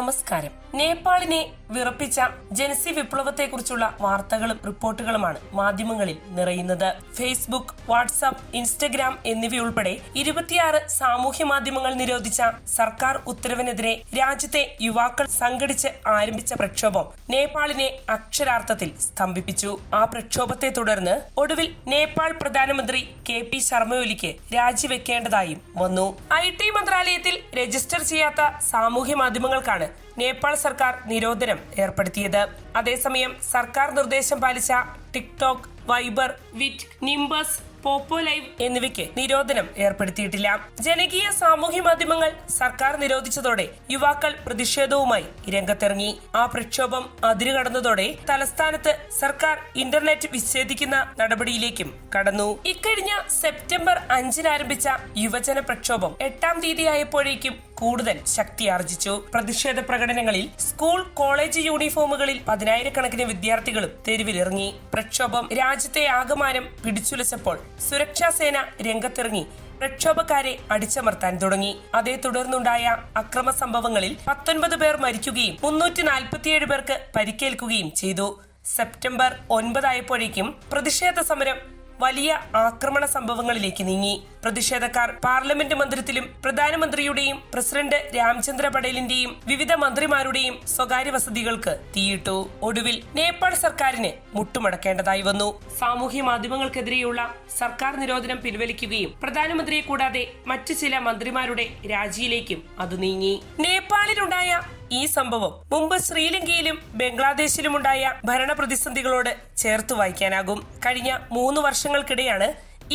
നമസ്കാരം. നേപ്പാളിനെ വിറപ്പിച്ച ജനസി വിപ്ലവത്തെക്കുറിച്ചുള്ള വാർത്തകളും റിപ്പോർട്ടുകളുമാണ് മാധ്യമങ്ങളിൽ നിറയുന്നത്. ഫേസ്ബുക്ക് വാട്സാപ്പ് ഇൻസ്റ്റഗ്രാം എന്നിവയുൾപ്പെടെ ഇരുപത്തിയാറ് സാമൂഹ്യ മാധ്യമങ്ങൾ നിരോധിച്ച സർക്കാർ ഉത്തരവിനെതിരെ രാജ്യത്തെ യുവാക്കൾ സംഘടിച്ച് ആരംഭിച്ച പ്രക്ഷോഭം നേപ്പാളിനെ അക്ഷരാർത്ഥത്തിൽ സ്തംഭിപ്പിച്ചു. ആ പ്രക്ഷോഭത്തെ തുടർന്ന് ഒടുവിൽ നേപ്പാൾ പ്രധാനമന്ത്രി കെ പി ശർമ്മയൊലിക്ക് രാജിവെക്കേണ്ടതായും വന്നു. ഐ ടി മന്ത്രാലയത്തിൽ രജിസ്റ്റർ ചെയ്യാത്ത സാമൂഹ്യ മാധ്യമങ്ങൾക്കാണ് Bye. നേപ്പാൾ സർക്കാർ നിരോധനം ഏർപ്പെടുത്തിയത്. അതേസമയം സർക്കാർ നിർദ്ദേശം പാലിച്ച ടിക്ടോക്ക് വൈബർ വിറ്റ് നിംബസ് പോപ്പോ ലൈവ് എന്നിവയ്ക്ക് നിരോധനം ഏർപ്പെടുത്തിയിട്ടില്ല. ജനകീയ സാമൂഹ്യ മാധ്യമങ്ങൾ സർക്കാർ നിരോധിച്ചതോടെ യുവാക്കൾ പ്രതിഷേധവുമായി രംഗത്തിറങ്ങി. ആ പ്രക്ഷോഭം അതിരുകടന്നതോടെ തലസ്ഥാനത്ത് സർക്കാർ ഇന്റർനെറ്റ് വിച്ഛേദിക്കുന്ന നടപടിയിലേക്കും കടന്നു. ഇക്കഴിഞ്ഞ സെപ്റ്റംബർ അഞ്ചിന് ആരംഭിച്ച യുവജന പ്രക്ഷോഭം എട്ടാം തീയതിയായപ്പോഴേക്കും കൂടുതൽ ശക്തിയാർജിച്ചു. പ്രതിഷേധ പ്രകടനങ്ങളിൽ സ്കൂൾ കോളേജ് യൂണിഫോമുകളിൽ പതിനായിരക്കണക്കിന് വിദ്യാർത്ഥികളും തെരുവിലിറങ്ങി. പ്രക്ഷോഭം രാജ്യത്തെ ആകമാനം പിടിച്ചുലച്ചപ്പോൾ സുരക്ഷാ സേന രംഗത്തിറങ്ങി. പ്രക്ഷോഭക്കാരെ അടിച്ചമർത്താൻ തുടങ്ങി. അതേ തുടർന്നുണ്ടായ അക്രമ സംഭവങ്ങളിൽ പത്തൊൻപത് പേർ മരിക്കുകയും മുന്നൂറ്റി നാൽപ്പത്തിയേഴ് പേർക്ക് പരിക്കേൽക്കുകയും ചെയ്തു. സെപ്റ്റംബർ ഒൻപതായപ്പോഴേക്കും പ്രതിഷേധ സമരം വലിയ ആക്രമണ സംഭവങ്ങളിലേക്ക് നീങ്ങി. പ്രതിഷേധക്കാർ പാർലമെന്റ് മന്ദിരത്തിലും പ്രധാനമന്ത്രിയുടെയും പ്രസിഡന്റ് രാംചന്ദ്ര പടേലിന്റെയും വിവിധ മന്ത്രിമാരുടെയും സ്വകാര്യ വസതികൾക്ക് തീയിട്ടു. ഒടുവിൽ നേപ്പാൾ സർക്കാരിന് മുട്ടുമടക്കേണ്ടതായി വന്നു. സാമൂഹ്യ മാധ്യമങ്ങൾക്കെതിരെയുള്ള സർക്കാർ നിരോധനം പിൻവലിക്കുകയും പ്രധാനമന്ത്രിയെ കൂടാതെ മറ്റു ചില മന്ത്രിമാരുടെ രാജിയിലേക്കും അത് നീങ്ങി. നേപ്പാളിലുണ്ടായ ഈ സംഭവം മുമ്പ് ശ്രീലങ്കയിലും ബംഗ്ലാദേശിലുമുണ്ടായ ഭരണ പ്രതിസന്ധികളോട് ചേർത്ത് വായിക്കാനാകും. കഴിഞ്ഞ മൂന്ന് വർഷങ്ങൾക്കിടെയാണ്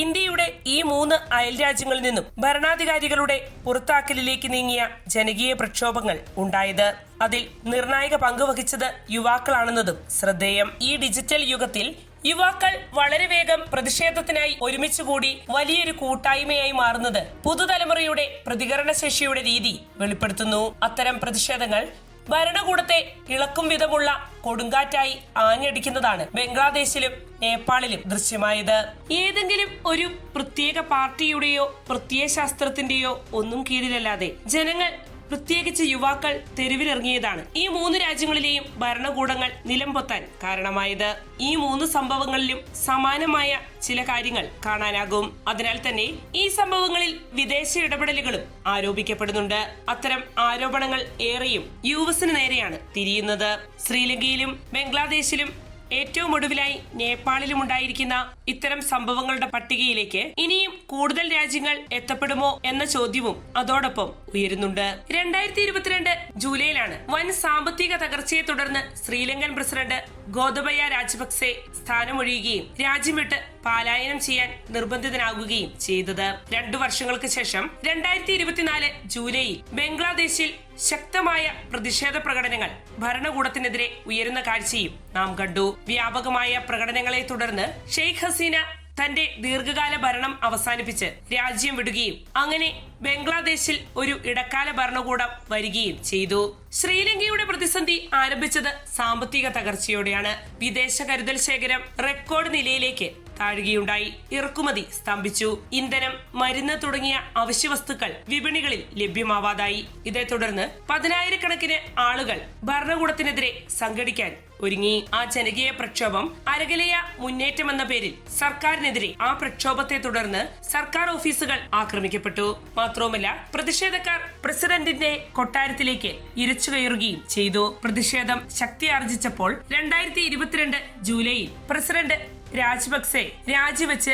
ഇന്ത്യയുടെ ഈ മൂന്ന് അയൽ രാജ്യങ്ങളിൽ നിന്നും ഭരണാധികാരികളുടെ പുറത്താക്കലിലേക്ക് നീങ്ങിയ ജനകീയ പ്രക്ഷോഭങ്ങൾ ഉണ്ടായത്. അതിൽ നിർണായക പങ്കുവഹിച്ചത് യുവാക്കളാണെന്നതും ശ്രദ്ധേയം. ഈ ഡിജിറ്റൽ യുഗത്തിൽ യുവാക്കൾ വളരെ വേഗം പ്രതിഷേധത്തിനായി ഒരുമിച്ചുകൂടി വലിയൊരു കൂട്ടായ്മയായി മാറുന്നത് പുതുതലമുറയുടെ പ്രതികരണ ശേഷിയുടെ രീതി വെളിപ്പെടുത്തുന്നു. അത്തരം പ്രതിഷേധങ്ങൾ ഭരണകൂടത്തെ ഇളക്കും വിധമുള്ള കൊടുങ്കാറ്റായി ആഞ്ഞടിക്കുന്നതാണ് ബംഗ്ലാദേശിലും നേപ്പാളിലും ദൃശ്യമായത്. ഏതെങ്കിലും ഒരു പ്രത്യേക പാർട്ടിയുടെയോ പ്രത്യയശാസ്ത്രത്തിന്റെയോ ഒന്നും കീഴിലല്ലാതെ ജനങ്ങൾ പ്രത്യേകിച്ച് യുവാക്കൾ തെരുവിലിറങ്ങിയതാണ്. ഈ മൂന്ന് രാജ്യങ്ങളിലെയും ഭരണകൂടങ്ങൾ നിലംപൊത്താൻ കാരണമായത്. ഈ മൂന്ന് സംഭവങ്ങളിലും സമാനമായ ചില കാര്യങ്ങൾ കാണാനാകും. അതിനാൽ തന്നെ ഈ സംഭവങ്ങളിൽ വിദേശ ഇടപെടലുകളും ആരോപിക്കപ്പെടുന്നുണ്ട്. അത്തരം ആരോപണങ്ങൾ ഏറെയും യു നേരെയാണ് തിരിയുന്നത്. ശ്രീലങ്കയിലും ബംഗ്ലാദേശിലും ഏറ്റവും ഒടുവിലായി നേപ്പാളിലും ഉണ്ടായിരിക്കുന്ന ഇത്തരം സംഭവങ്ങളുടെ പട്ടികയിലേക്ക് ഇനിയും കൂടുതൽ രാജ്യങ്ങൾ എത്തപ്പെടുമോ എന്ന ചോദ്യവും അതോടൊപ്പം ഉയരുന്നുണ്ട്. രണ്ടായിരത്തി ഇരുപത്തിരണ്ട് ജൂലൈയിലാണ് വൻ സാമ്പത്തിക തകർച്ചയെ തുടർന്ന് ശ്രീലങ്കൻ പ്രസിഡന്റ് ഗോതബയ രാജപക്സെ സ്ഥാനമൊഴിയുകയും രാജ്യം വിട്ട് പലായനം ചെയ്യാൻ നിർബന്ധിതനാകുകയും ചെയ്തത്. രണ്ടു വർഷങ്ങൾക്ക് ശേഷം രണ്ടായിരത്തി ഇരുപത്തിനാല് ജൂലൈയിൽ ബംഗ്ലാദേശിൽ ശക്തമായ പ്രതിഷേധ പ്രകടനങ്ങൾ ഭരണകൂടത്തിനെതിരെ ഉയരുന്ന കാഴ്ചയും നാം കണ്ടു. വ്യാപകമായ പ്രകടനങ്ങളെ തുടർന്ന് ഷെയ്ഖ് ഹസീന തന്റെ ദീർഘകാല ഭരണം അവസാനിപ്പിച്ച് രാജ്യം വിടുകയും അങ്ങനെ ബംഗ്ലാദേശിൽ ഒരു ഇടക്കാല ഭരണകൂടം വരികയും ചെയ്തു. ശ്രീലങ്കയുടെ പ്രതിസന്ധി ആരംഭിച്ചത് സാമ്പത്തിക തകർച്ചയോടെയാണ്. വിദേശ കരുതൽ ശേഖരം റെക്കോർഡ് നിലയിലേക്ക് താഴുകയുണ്ടായി. ഇറക്കുമതി സ്തംഭിച്ചു. ഇന്ധനം മരുന്ന് തുടങ്ങിയ അവശ്യവസ്തുക്കൾ വിപണികളിൽ ലഭ്യമാവാതായി. ഇതേ തുടർന്ന് പതിനായിരക്കണക്കിന് ആളുകൾ ഭരണകൂടത്തിനെതിരെ സംഘടിക്കാൻ ഒരുങ്ങി. ആ ജനകീയ പ്രക്ഷോഭം അരകലയ മുന്നേറ്റം എന്ന പേരിൽ സർക്കാരിനെതിരെ ആ പ്രക്ഷോഭത്തെ തുടർന്ന് സർക്കാർ ഓഫീസുകൾ ആക്രമിക്കപ്പെട്ടു. മാത്രവുമല്ല പ്രതിഷേധക്കാർ പ്രസിഡന്റിന്റെ കൊട്ടാരത്തിലേക്ക് ഇരച്ചു കയറുകയും ചെയ്തു. പ്രതിഷേധം ശക്തിയാർജിച്ചപ്പോൾ രണ്ടായിരത്തി ഇരുപത്തിരണ്ട് ജൂലൈയിൽ പ്രസിഡന്റ് രാജപക്സെ രാജിവെച്ച്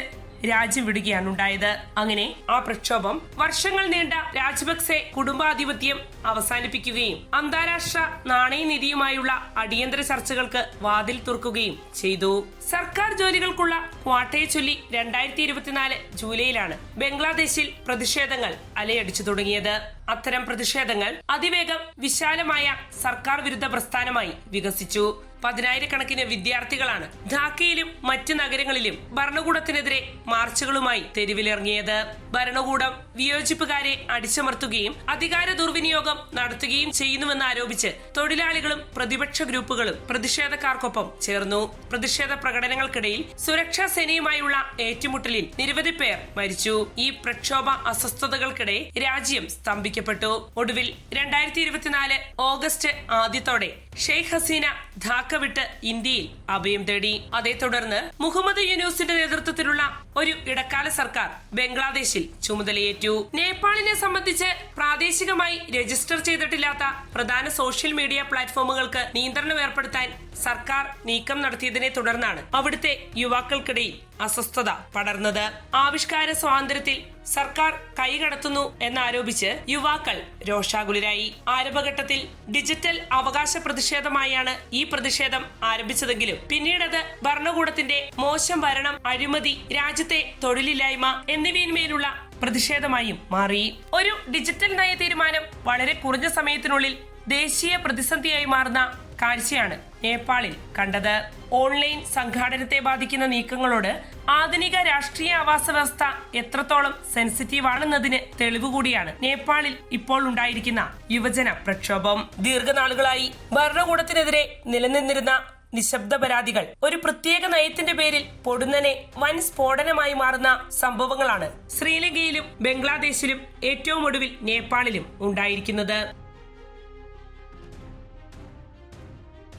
രാജ്യം വിടുകയാണ് ഉണ്ടായത്. അങ്ങനെ ആ പ്രക്ഷോഭം വർഷങ്ങൾ നീണ്ട രാജപക്സെ കുടുംബാധിപത്യം അവസാനിപ്പിക്കുകയും അന്താരാഷ്ട്ര നാണയനിധിയുമായുള്ള അടിയന്തര ചർച്ചകൾക്ക് വാതിൽ തുറക്കുകയും ചെയ്തു. സർക്കാർ ജോലികൾക്കുള്ള ക്വാട്ടയെ ചൊല്ലി രണ്ടായിരത്തി ഇരുപത്തിനാല് ജൂലൈയിലാണ് ബംഗ്ലാദേശിൽ പ്രതിഷേധങ്ങൾ അലയടിച്ചു തുടങ്ങിയത്. അത്തരം പ്രതിഷേധങ്ങൾ അതിവേഗം വിശാലമായ സർക്കാർ വിരുദ്ധ പ്രസ്ഥാനമായി വികസിച്ചു. പതിനായിരക്കണക്കിന് വിദ്യാർത്ഥികളാണ് ധാക്കയിലും മറ്റ് നഗരങ്ങളിലും ഭരണകൂടത്തിനെതിരെ മാർച്ചുകളുമായി തെരുവിലിറങ്ങിയത്. ഭരണകൂടം വിയോജിപ്പുകാരെ അടിച്ചമർത്തുകയും അധികാര ദുർവിനിയോഗം നടത്തുകയും ചെയ്യുന്നുവെന്ന് ആരോപിച്ച് തൊഴിലാളികളും പ്രതിപക്ഷ ഗ്രൂപ്പുകളും പ്രതിഷേധക്കാർക്കൊപ്പം ചേർന്നു. പ്രതിഷേധ പ്രകടനങ്ങൾക്കിടയിൽ സുരക്ഷാ സേനയുമായുള്ള ഏറ്റുമുട്ടലിൽ നിരവധി പേർ മരിച്ചു. ഈ പ്രക്ഷോഭ അസ്വസ്ഥതകൾക്കിടെ രാജ്യം സ്തംഭിക്കപ്പെട്ടു. ഒടുവിൽ രണ്ടായിരത്തി ഇരുപത്തിനാല് ഓഗസ്റ്റ് ആദ്യത്തോടെ ഷെയ്ഖ് ഹസീന ധാക്ക വിട്ട് ഇന്ത്യയിൽ അഭയം തേടി. അതേ തുടർന്ന് മുഹമ്മദ് യൂനൂസിന്റെ നേതൃത്വത്തിലുള്ള ഒരു ഇടക്കാല സർക്കാർ ബംഗ്ലാദേശിൽ ചുമതലയേറ്റു. നേപ്പാളിനെ സംബന്ധിച്ച് പ്രാദേശികമായി രജിസ്റ്റർ ചെയ്തിട്ടില്ലാത്ത പ്രധാന സോഷ്യൽ മീഡിയ പ്ലാറ്റ്ഫോമുകൾക്ക് നിയന്ത്രണം ഏർപ്പെടുത്താൻ സർക്കാർ നീക്കം നടത്തിയതിനെ തുടർന്നാണ് അവിടുത്തെ യുവാക്കൾക്കിടയിൽ അസ്വസ്ഥത പടർന്നത്. ആവിഷ്കാര സ്വാതന്ത്ര്യത്തിൽ സർക്കാർ കൈകടത്തുന്നു എന്നാരോപിച്ച് യുവാക്കൾ രോഷാകുലരായി. ആരംഭഘട്ടത്തിൽ ഡിജിറ്റൽ അവകാശ പ്രതിഷേധമായാണ് ഈ പ്രതിഷേധം ആരംഭിച്ചതെങ്കിലും പിന്നീടത് ഭരണകൂടത്തിന്റെ മോശം ഭരണം അഴിമതി രാജ്യത്തെ തൊഴിലില്ലായ്മ എന്നിവയിന്മേലുള്ള പ്രതിഷേധമായും മാറി. ഒരു ഡിജിറ്റൽ നയ തീരുമാനം വളരെ കുറഞ്ഞ സമയത്തിനുള്ളിൽ ദേശീയ പ്രതിസന്ധിയായി മാറുന്ന കാഴ്ചയാണ് നേപ്പാളിൽ കണ്ടത്. ഓൺലൈൻ സംഘാടനത്തെ ബാധിക്കുന്ന നീക്കങ്ങളോട് ആധുനിക രാഷ്ട്രീയ ആവാസ വ്യവസ്ഥ എത്രത്തോളം സെൻസിറ്റീവ് ആണെന്നതിന് തെളിവ് കൂടിയാണ് നേപ്പാളിൽ ഇപ്പോൾ ഉണ്ടായിരിക്കുന്ന യുവജന പ്രക്ഷോഭം. ദീർഘനാളുകളായി ഭരണകൂടത്തിനെതിരെ നിലനിന്നിരുന്ന നിശബ്ദ പരാതികൾ ഒരു പ്രത്യേക നയത്തിന്റെ പേരിൽ പൊടുന്നനെ വൻ സ്ഫോടനമായി മാറുന്ന സംഭവങ്ങളാണ് ശ്രീലങ്കയിലും ബംഗ്ലാദേശിലും ഏറ്റവും ഒടുവിൽ നേപ്പാളിലും ഉണ്ടായിരിക്കുന്നത്.